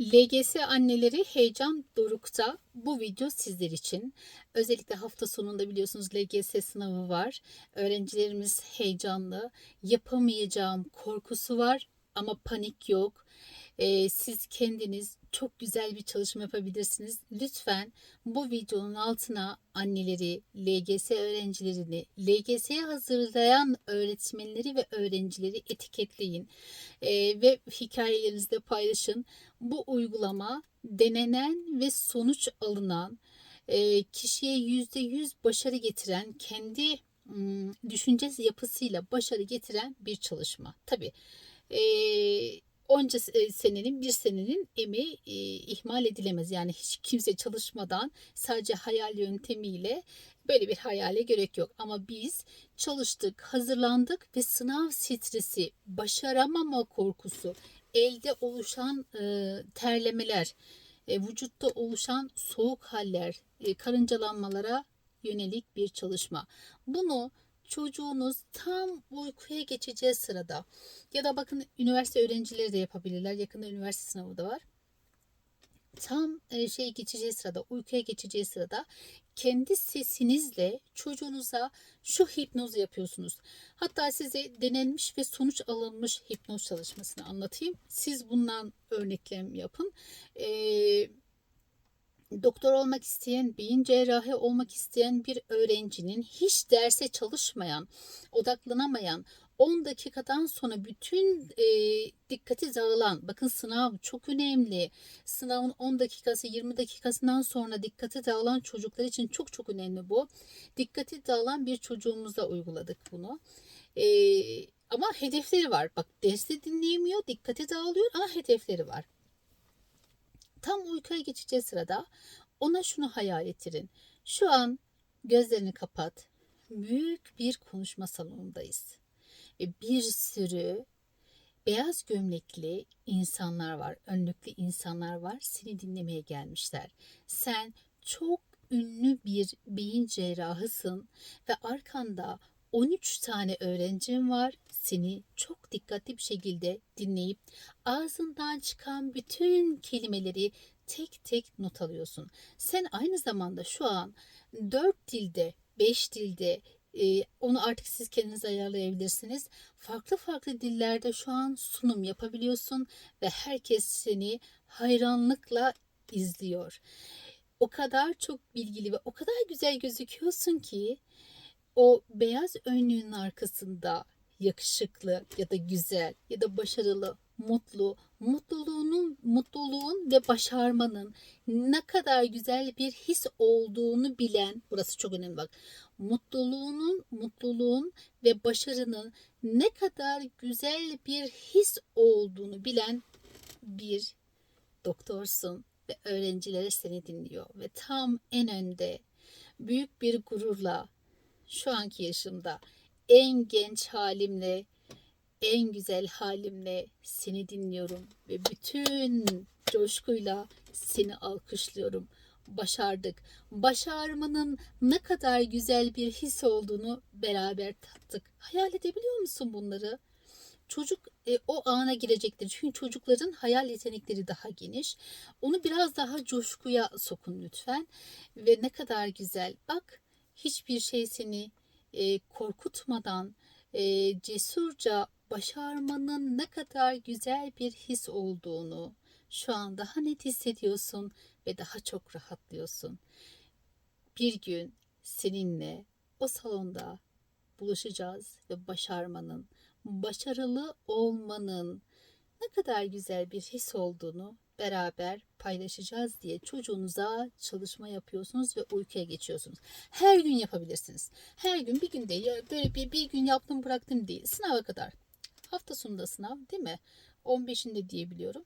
LGS anneleri heyecan dorukta. Bu video sizler için. Özellikle hafta sonunda biliyorsunuz LGS sınavı var. Öğrencilerimiz heyecanlı. Yapamayacağım korkusu var ama panik yok. Ee, siz kendiniz çok güzel bir çalışma yapabilirsiniz. Lütfen bu videonun altına anneleri, LGS öğrencilerini, LGS'ye hazırlayan öğretmenleri ve öğrencileri etiketleyin Ee, ve hikayelerinizde paylaşın. Bu uygulama denenen ve sonuç alınan e, kişiye yüzde yüz başarı getiren kendi düşünce yapısıyla başarı getiren bir çalışma. Tabii e, onca se- senenin bir senenin emeği e, ihmal edilemez. Yani hiç kimse çalışmadan sadece hayal yöntemiyle böyle bir hayale gerek yok. Ama biz çalıştık, hazırlandık ve sınav stresi, başaramama korkusu, elde oluşan e, terlemeler, e, vücutta oluşan soğuk haller, e, karıncalanmalara yönelik bir çalışma. Bunu çocuğunuz tam uykuya geçeceği sırada ya da bakın üniversite öğrencileri de yapabilirler. Yakında üniversite sınavı da var. Tam e, şey geçeceği sırada, uykuya geçeceği sırada kendi sesinizle çocuğunuza şu hipnozu yapıyorsunuz. Hatta size denenmiş ve sonuç alınmış hipnoz çalışmasını anlatayım. Siz bundan örneklem yapın. Ee, doktor olmak isteyen, beyin cerrahi olmak isteyen bir öğrencinin hiç derse çalışmayan, odaklanamayan, 10 dakikadan sonra bütün e, dikkati dağılan, bakın sınav çok önemli. Sınavın 10 dakikası, 20 dakikasından sonra dikkati dağılan çocuklar için çok çok önemli bu. Dikkati dağılan bir çocuğumuza uyguladık bunu. E, ama hedefleri var. Bak dersi dinleyemiyor, dikkati dağılıyor ama hedefleri var. Uykuya geçeceği sırada ona şunu hayal ettirin. Şu an gözlerini kapat. Büyük bir konuşma salonundayız. Ve bir sürü beyaz gömlekli insanlar var, önlüklü insanlar var. Seni dinlemeye gelmişler. Sen çok ünlü bir beyin cerrahısın ve arkanda 13 tane öğrencin var. Seni çok dikkatli bir şekilde dinleyip ağzından çıkan bütün kelimeleri tek tek not alıyorsun. Sen aynı zamanda şu an 4 dilde, 5 dilde e, onu artık siz kendiniz ayarlayabilirsiniz. Farklı farklı dillerde şu an sunum yapabiliyorsun ve herkes seni hayranlıkla izliyor. O kadar çok bilgili ve o kadar güzel gözüküyorsun ki o beyaz önlüğün arkasında yakışıklı ya da güzel ya da başarılı, mutlu, mutluluğunun, mutluluğun ve başarmanın ne kadar güzel bir his olduğunu bilen, burası çok önemli bak, mutluluğunun, mutluluğun ve başarının ne kadar güzel bir his olduğunu bilen bir doktorsun ve öğrencileri seni dinliyor ve tam en önde büyük bir gururla şu anki yaşımda en genç halimle, en güzel halimle seni dinliyorum ve bütün coşkuyla seni alkışlıyorum. Başardık. Başarmanın ne kadar güzel bir his olduğunu beraber tattık. Hayal edebiliyor musun bunları? Çocuk e, o ana girecektir. Çünkü çocukların hayal yetenekleri daha geniş. Onu biraz daha coşkuya sokun lütfen. Ve ne kadar güzel. Bak hiçbir şey seni e, korkutmadan e, cesurca başarmanın ne kadar güzel bir his olduğunu şu an daha net hissediyorsun ve daha çok rahatlıyorsun. Bir gün seninle o salonda buluşacağız ve başarmanın, başarılı olmanın ne kadar güzel bir his olduğunu beraber paylaşacağız diye çocuğunuza çalışma yapıyorsunuz ve uykuya geçiyorsunuz. Her gün yapabilirsiniz. Her gün bir gün değil. Böyle bir, bir gün yaptım bıraktım değil. Sınava kadar. Hafta sonunda sınav değil mi? 15'inde diyebiliyorum.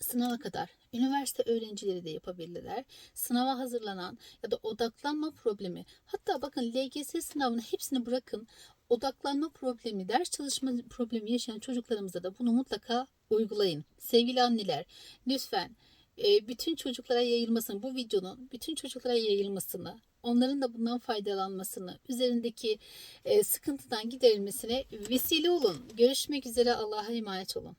Sınava kadar. Üniversite öğrencileri de yapabilirler. Sınava hazırlanan ya da odaklanma problemi. Hatta bakın LGS sınavını hepsini bırakın. Odaklanma problemi, ders çalışma problemi yaşayan çocuklarımıza da bunu mutlaka uygulayın. Sevgili anneler, lütfen e, bütün çocuklara yayılmasını, bu videonun bütün çocuklara yayılmasını, onların da bundan faydalanmasını, üzerindeki e, sıkıntıdan giderilmesine vesile olun. Görüşmek üzere. Allah'a emanet olun.